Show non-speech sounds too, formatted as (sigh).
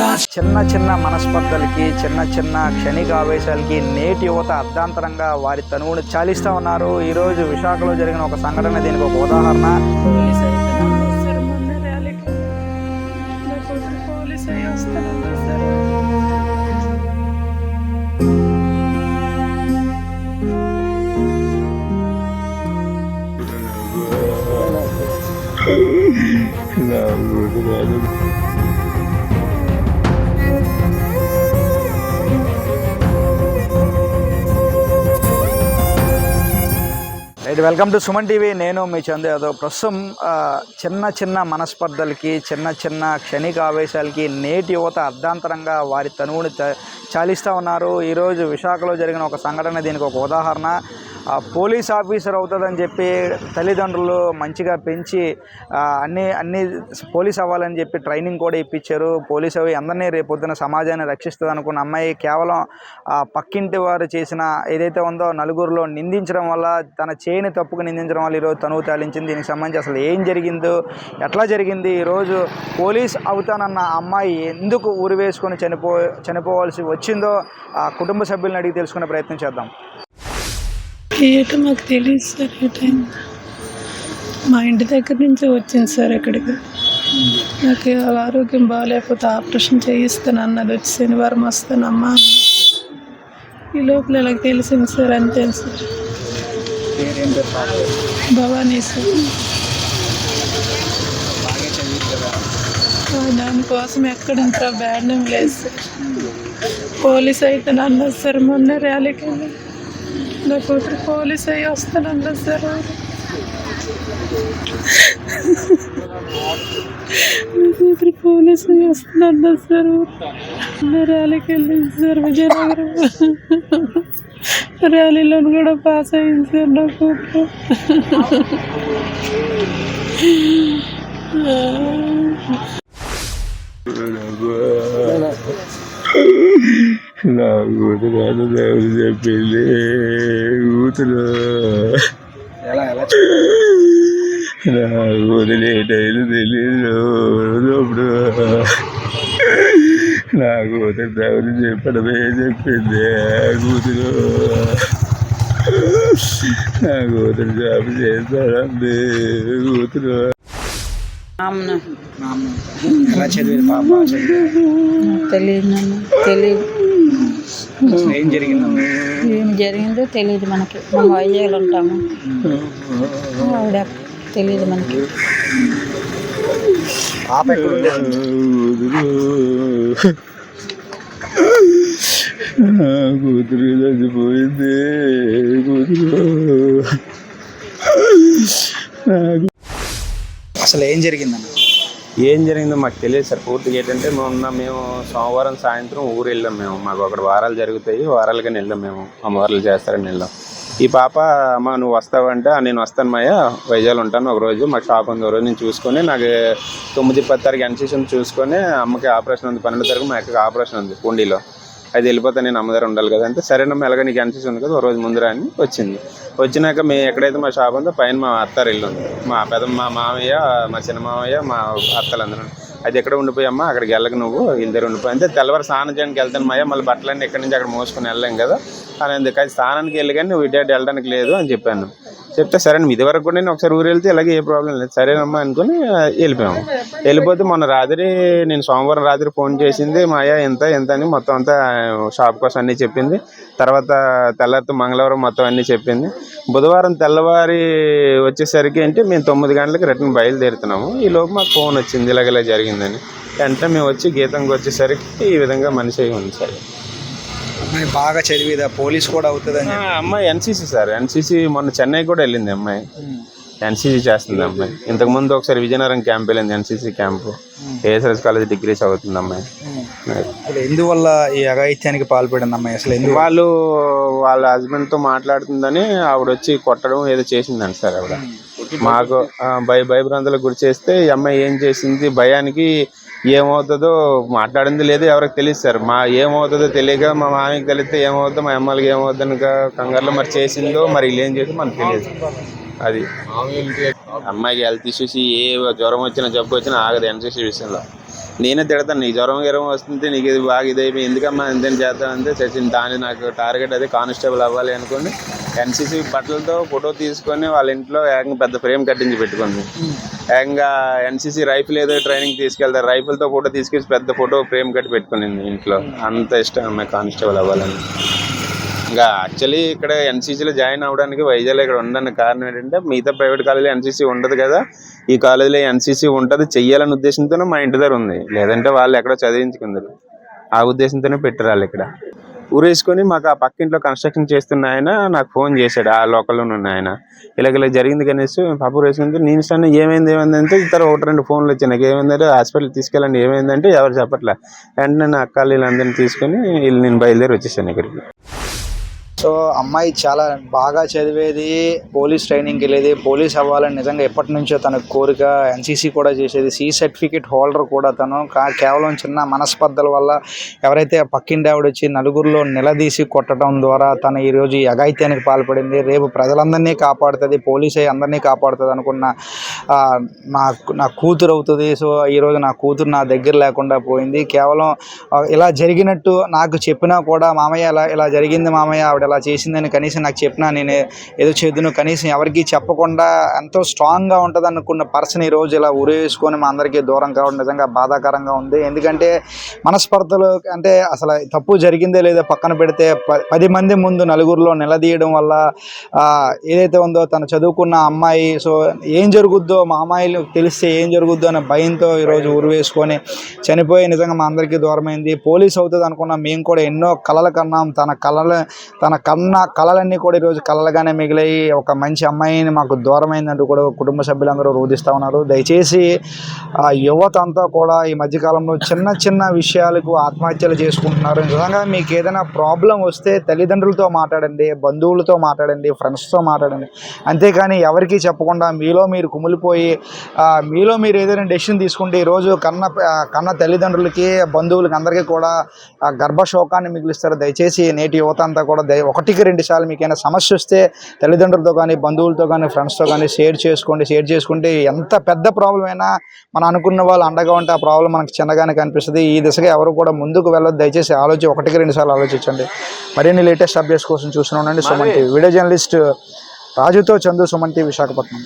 చిన్న చిన్న మనస్పర్ధలకి చిన్న చిన్న క్షణిక ఆవేశాలకి నేటి యువత అర్ధాంతరంగా వారి తనువును చాలిస్తూ ఉన్నారు. ఈరోజు విశాఖలో జరిగిన ఒక సంఘటన దీనికి ఒక ఉదాహరణ. (laughs) Right welcome to Suman TV. నేను మీ చందు యాదవ్. ప్రస్తుతం చిన్న చిన్న మనస్పర్ధలకి చిన్న చిన్న క్షణిక ఆవేశాలకి నేటి యువత అర్ధాంతరంగా వారి తనువుని చాలిస్తూ ఉన్నారు. ఈరోజు విశాఖలో జరిగిన ఒక సంఘటన దీనికి ఒక ఉదాహరణ. పోలీస్ ఆఫీసర్ అవుతుందని చెప్పి తల్లిదండ్రులు మంచిగా పెంచి అన్ని అన్ని పోలీస్ అవ్వాలని చెప్పి ట్రైనింగ్ కూడా ఇప్పించారు. పోలీస్ అవి అందరినీ రేపొద్దున సమాజాన్ని రక్షిస్తుంది అనుకున్న అమ్మాయి కేవలం పక్కింటి వారు చేసిన ఏదైతే ఉందో నలుగురిలో నిందించడం వల్ల తన చేయని తప్పుకు నిందించడం వల్ల ఈరోజు తనువు తాలించింది. దీనికి సంబంధించి అసలు ఏం జరిగిందో ఎట్లా జరిగింది ఈరోజు పోలీస్ అవుతానన్న అమ్మాయి ఎందుకు ఊరి వేసుకొని చనిపో చనిపోవాల్సి వచ్చిందో ఆ కుటుంబ సభ్యులను అడిగి తెలుసుకునే ప్రయత్నం చేద్దాం. ఏటో మాకు తెలియదు సార్ ఏ టైం. మా ఇంటి దగ్గర నుంచి వచ్చింది సార్ ఇక్కడికి. నాకు అలా ఆరోగ్యం బాగాలేకపోతే ఆపరేషన్ చేయిస్తాను అన్నది వచ్చి శనివారం వస్తానమ్మా ఈ లోపల ఇలా తెలిసింది సార్ అంతే సార్. భవానీ సార్. దానికోసం ఎక్కడ ఇంకా బ్యాడ్ లేదు సార్. పోలీస్ అయితే నన్ను సార్ మొన్న ర్యాలీకి వెళ్ళి. నా కూతురు పోలీస్ అయ్యి వస్తానన్నది సార్ నా కూతురు పోలీస్ అయ్యి వస్తానన్నది సార్ నా ర్యాలీకి వెళ్ళింది సార్ విజయనగరం ర్యాలీలో కూడా పాస్ అయింది సార్ నా కూతురు నా కూతురు దేవుడు చెప్పింది కూతురు ఎలా ఎలా? నా కూతురు ఏటైనా తెలియదు అప్పుడు నా కూతురు దేవుడు చెప్పడమే చెప్పింది కూతురు. నా కూతురు జాబ్ చేస్తాడండి కూతురు. తెలియదు తెలియదు. ఏం జరిగింది? ఏం జరిగిందో తెలియదు మనకి. మనం వైజాగ్లో ఉంటాము. ఆవిడ తెలియదు మనకి. పాప కూతురు చచ్చిపోయింది కూతురు అసలు ఏం జరిగిందన్న? ఏం జరిగిందో మాకు తెలియదు సార్. పూర్తిగా ఏంటంటే మొన్న మేము సోమవారం సాయంత్రం ఊరు వెళ్ళాం మేము. మాకు అక్కడ వారాలు జరుగుతాయి. వారాలుగా వెళ్ళాం మేము. అమ్మవార్లు చేస్తారని వెళ్ళాం. ఈ పాప అమ్మ నువ్వు వస్తావంటే. నేను వస్తాను మాయ. వైజాగ్ ఉంటాను ఒక రోజు మా షాప్ ఉంది ఒక రోజు నేను చూసుకొని నాకు తొమ్మిది పది తారీఖు ఎన్సీసీ చూసుకొని అమ్మకి ఆపరేషన్ ఉంది. పన్నెండు తారీఖు మా యొక్క ఆపరేషన్ ఉంది. పూండిలో అది వెళ్ళిపోతే నేను అమ్మదారు ఉండాలి కదా అంటే సరేనమ్మా ఎలాగ నీకు ఎన్సీసీ ఉంది కదా ఒక రోజు ముందర అని వచ్చింది. వచ్చినాక మేము ఎక్కడైతే మా షాప్ ఉందో పైన మా అత్తారు ఇల్లు ఉంది. మా పెద్ద మా మామయ్య మా చిన్న మామయ్య మా అత్తలందరూ అది ఎక్కడ ఉండిపోయమ్మా అక్కడికి వెళ్ళక నువ్వు ఇద్దరు ఉండిపోయి. అంటే తెల్లవారు స్నానం చేయడానికి వెళ్తాను మాయ మళ్ళీ బట్టలన్నీ ఎక్కడి నుంచి అక్కడ మోసుకొని వెళ్ళాం కదా. అని అందుకు స్నానానికి వెళ్ళి కానీ నువ్వు ఇటు వెళ్ళడానికి లేదు అని చెప్పాను. చెప్తే సరే నువ్వు ఇది వరకు కూడా నేను ఒకసారి ఊరు వెళ్తే ఇలాగే ఏ ప్రాబ్లం లేదు. సరేనమ్మా అనుకుని వెళ్ళిపోయాము వెళ్ళిపోతే మొన్న రాత్రి నేను సోమవారం రాత్రి ఫోన్ చేసింది మాయా ఎంత ఎంత అని మొత్తం అంతా షాప్ కోసం అన్నీ చెప్పింది. తర్వాత తెల్లారితో మంగళవారం మొత్తం అన్నీ చెప్పింది. బుధవారం తెల్లవారి వచ్చేసరికి అంటే మేము తొమ్మిది గంటలకు రిటర్న్ బయలుదేరుతున్నాము. ఈ లోపు మాకు ఫోన్ వచ్చింది ఇలాగ ఇలా జరిగిందని. వెంటనే మేము వచ్చి గీతంకి వచ్చేసరికి ఈ విధంగా మనిషి అయి ఉంది సార్. అమ్మాయి బాగా చదివేదా పోలీస్ కూడా అవుతుందని. అమ్మాయి ఎన్సీసీ సార్. ఎన్సీసీ మొన్న చెన్నై కూడా వెళ్ళింది అమ్మాయి. ఎన్సీసీ చేస్తుంది అమ్మాయి. ఇంతకు ముందు ఒకసారి విజయనగరం క్యాంప్ వెళ్ళింది NCC camp ASS college degree చదువుతుంది అమ్మాయి. ఎందువల్ల ఈ అఘాయిత్యానికి పాల్పడింది అమ్మాయి? అసలు ఎందుకు? వాళ్ళు వాళ్ళ హస్బెండ్తో మాట్లాడుతుందని ఆవిడ వచ్చి కొట్టడం ఏదో చేసిందండి సార్ ఆవిడ. మాకు భయ భయభ్రాంతులకు గురి చేస్తే ఈ అమ్మాయి ఏం చేసింది? భయానికి ఏమవుతుందో మాట్లాడింది లేదు ఎవరికి తెలియదు సార్. మా ఏమవుతుందో తెలియక మా మామయ్యకి తెలిస్తే ఏమవుతుందో మా అమ్మాయికి ఏమవుతుందని కంగారులో మరి చేసిందో మరి ఏం చేసి మనకు తెలియదు. అది. అమ్మాయికి హెల్త్ ఇష్యూస్ ఏ జ్వరం వచ్చినా జబ్బు వచ్చినా ఆగదు ఎన్సీసీ విషయంలో. నేనే తిడతాను నీకు జ్వరం గిరం వస్తుంటే నీకు ఇది బాగా ఇదైపోయి ఎందుకమ్మా ఇంత చేద్దాం అంటే సచిన్ దాని నాకు టార్గెట్ అదే కానిస్టేబుల్ అవ్వాలి అనుకోండి ఎన్సీసీ బట్టలతో ఫోటో తీసుకొని వాళ్ళ ఇంట్లో ఏకంగా పెద్ద ఫ్రేమ్ కట్టించి పెట్టుకుంది. ఇంకా ఎన్సీసీ రైఫిల్ ఏదో ట్రైనింగ్ తీసుకెళ్తారు రైఫిల్తో ఫోటో తీసుకొచ్చి పెద్ద ఫోటో ఫ్రేమ్ కట్టి పెట్టుకునింది ఇంట్లో. అంత ఇష్టం అమ్మాయి కానిస్టేబుల్ అవ్వాలని. ఇంకా యాక్చువల్లీ ఇక్కడ ఎన్సీసీలో జాయిన్ అవ్వడానికి వైజాగ్లో ఇక్కడ ఉండడానికి కారణం ఏంటంటే మిగతా ప్రైవేట్ కాలేజీలో ఎన్సీసీ ఉండదు కదా. ఈ కాలేజీలో ఎన్సీసీ ఉంటుంది చెయ్యాలనే ఉద్దేశంతోనే మా ఇంటి దగ్గర ఉంది. లేదంటే వాళ్ళు ఎక్కడో చదివించుకుందరు. ఆ ఉద్దేశంతోనే పెట్టరాలి ఇక్కడ. ఊరేసుకొని మాకు ఆ పక్కింట్లో కన్స్ట్రక్షన్ చేస్తున్న ఆయన నాకు ఫోన్ చేశాడు. ఆ లోకల్లో ఉన్న ఆయన. ఇలాగ ఇలా జరిగింది కనీసం పాప ఊరేసుకుంటే నేను ఇస్తాను ఏమైంది ఏమైంది అంటే ఇతర ఒకటి రెండు ఫోన్లు వచ్చాయి. నాకు ఏమైందంటే హాస్పిటల్ తీసుకెళ్ళండి ఏమైందంటే ఎవరు చెప్పట్లే. వెంటనే నా అక్కలు వీళ్ళందరినీ తీసుకొని వీళ్ళు నేను బయలుదేరి వచ్చేసాను ఇక్కడికి. సో అమ్మాయి చాలా బాగా చదివేది పోలీస్ ట్రైనింగ్కి వెళ్ళేది పోలీస్ అవ్వాలని నిజంగా ఎప్పటి నుంచో తన కోరిక ఎన్సీసీ కూడా చేసేది సి సర్టిఫికేట్ హోల్డర్ కూడా తను. కా- కేవలం చిన్న మనస్పర్ధల వల్ల ఎవరైతే పక్కింటి ఆవిడ వచ్చి నలుగురిలో నిలదీసి కొట్టడం ద్వారా తను ఈరోజు అఘాయిత్యానికి పాల్పడింది రేపు ప్రజలందరినీ కాపాడుతుంది పోలీస్ అందరినీ కాపాడుతుంది అనుకున్న నా నా కూతురు అవుతుంది. సో ఈరోజు నా కూతురు నా దగ్గర లేకుండా పోయింది. కేవలం ఇలా జరిగినట్టు నాకు చెప్పినా కూడా మామయ్య ఇలా ఇలా జరిగింది మామయ్య ఆవిడ అలా చేసిందని కనీసం నాకు చెప్పినా నేను ఏదో చేద్దును కనీసం ఎవరికి చెప్పకుండా ఎంతో స్ట్రాంగ్గా ఉంటుంది అనుకున్న పర్సన్ ఈరోజు ఇలా ఉరేసుకొని మా అందరికీ దూరం కావడం నిజంగా బాధాకరంగా ఉంది. ఎందుకంటే మనస్పర్ధలు అంటే అసలు తప్పు జరిగిందే లేదో పక్కన పెడితే ప- పది మంది ముందు నలుగురిలో నిలదీయడం వల్ల ఏదైతే ఉందో తను చదువుకున్న అమ్మాయి సో ఏం జరుగుద్దో మా అమ్మాయిలు తెలిస్తే ఏం జరుగుద్దో అనే భయంతో ఈరోజు ఉరివేసుకొని చనిపోయి నిజంగా మా అందరికీ దూరమైంది. పోలీస్ అవుతుంది అనుకున్నాం మేము కూడా ఎన్నో కలలు కన్నాం. తన కళలు తన కన్న కళలన్నీ కూడా ఈరోజు కళలుగానే మిగిలాయి. ఒక మంచి అమ్మాయిని మాకు దూరమైందంటూ కూడా కుటుంబ సభ్యులందరూ రోధిస్తూ ఉన్నారు. దయచేసి ఆ యువత అంతా కూడా ఈ మధ్యకాలంలో చిన్న చిన్న విషయాలకు ఆత్మహత్యలు చేసుకుంటున్నారు. నిజంగా మీకు ఏదైనా ప్రాబ్లం వస్తే తల్లిదండ్రులతో మాట్లాడండి బంధువులతో మాట్లాడండి ఫ్రెండ్స్తో మాట్లాడండి. అంతేకాని ఎవరికీ చెప్పకుండా మీలో మీరు కుమిలిపోయి మీలో మీరు ఏదైనా డెసిషన్ తీసుకుంటే ఈరోజు కన్న కన్న తల్లిదండ్రులకి బంధువులకి అందరికీ కూడా గర్భశోకాన్ని మిగిలిస్తారు. దయచేసి నేటి యువత అంతా కూడా దయ ఒకటికి రెండు సార్లు మీకు ఏమైనా సమస్య వస్తే తల్లిదండ్రులతో కానీ బంధువులతో కానీ ఫ్రెండ్స్తో కానీ షేర్ చేసుకోండి షేర్ చేసుకుంటే ఎంత పెద్ద ప్రాబ్లం అయినా మనం అనుకున్న వాళ్ళు అండగా ఉంటే ఆ ప్రాబ్లం మనకి చిన్నగానే కనిపిస్తుంది. ఈ దిశగా ఎవరు కూడా ముందుకు వెళ్ళొద్దు. దయచేసి ఆలోచి ఒకటికి రెండు సార్లు ఆలోచించండి. మరిన్ని లేటెస్ట్ అప్డేట్స్ కోసం చూస్తూనే ఉండండి. సుమన్ టీవీ. వీడియో జర్నలిస్ట్ రాజుతో చందు సుమన్ టీవీ విశాఖపట్నం.